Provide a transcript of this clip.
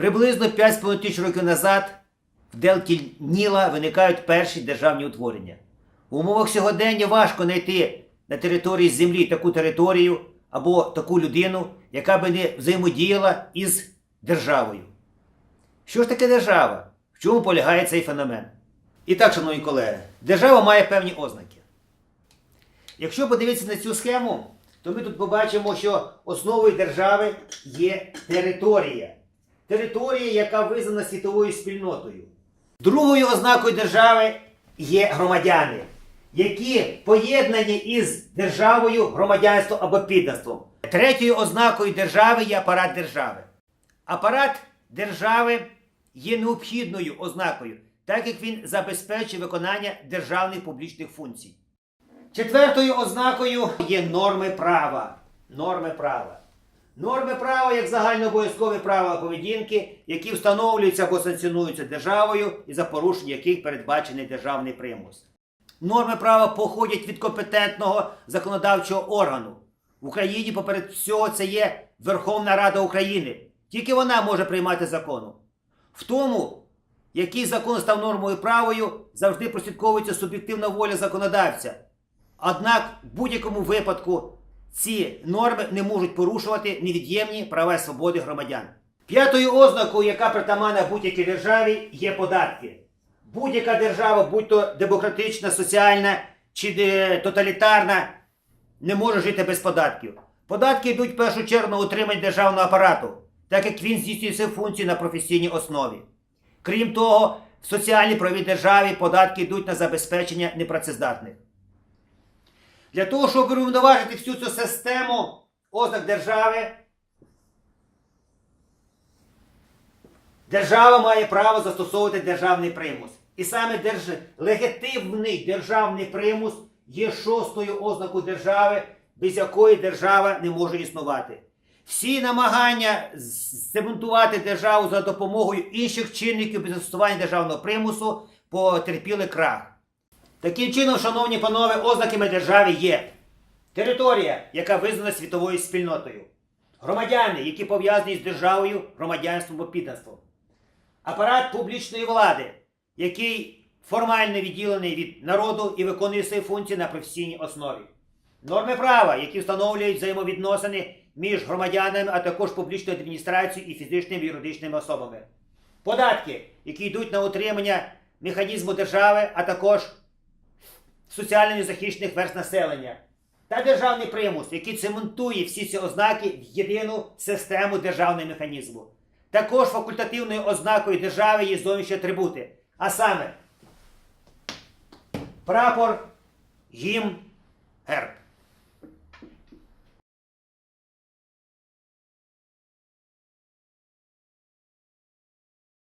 Приблизно 5,5 тисяч років назад в Делті Ніла виникають перші державні утворення. В умовах сьогодення важко знайти на території землі таку територію або таку людину, яка би не взаємодіяла із державою. Що ж таке держава? В чому полягає цей феномен? І так, шановні колеги, держава має певні ознаки. Якщо подивитися на цю схему, то ми тут побачимо, що основою держави є територія. Територія, яка визнана світовою спільнотою. Другою ознакою держави є громадяни, які поєднані із державою, громадянством або підданством. Третьою ознакою держави є апарат держави. Апарат держави є необхідною ознакою, так як він забезпечує виконання державних публічних функцій. Четвертою ознакою є норми права. Норми права. Норми права як загальнообов'язкові правила поведінки, які встановлюються або санкціонуються державою і за порушення яких передбачений державний примус. Норми права походять від компетентного законодавчого органу. В Україні поперед всього це є Верховна Рада України. Тільки вона може приймати закону. В тому, який закон став нормою правою, завжди прослідковується суб'єктивна воля законодавця. Однак в будь-якому випадку ці норми не можуть порушувати невід'ємні права і свободи громадян. П'ятою ознакою, яка притаманна будь-якій державі, є податки. Будь-яка держава, будь то демократична, соціальна чи е, тоталітарна, не може жити без податків. Податки йдуть в першу чергу на утримання державного апарату, так як він здійснює свої функції на професійній основі. Крім того, в соціальній правовій державі податки йдуть на забезпечення непрацездатних. Для того, щоб урівноважити всю цю систему ознак держави, держава має право застосовувати державний примус. І саме держ... легітимний державний примус є шостою ознакою держави, без якої держава не може існувати. Всі намагання зцементувати державу за допомогою інших чинників без застосування державного примусу потерпіли крах. Таким чином, шановні панове, ознаками держави є територія, яка визнана світовою спільнотою, громадяни, які пов'язані з державою, громадянством або підданством, апарат публічної влади, який формально відділений від народу і виконує свої функції на професійній основі, норми права, які встановлюють взаємовідносини між громадянами, а також публічною адміністрацією і фізичними і юридичними особами, податки, які йдуть на утримання механізму держави, а також соціально незахищених верст населення та державний примус, який цементує всі ці ознаки в єдину систему державного механізму. Також факультативною ознакою держави є зовнішні атрибути, а саме прапор, гімн, герб.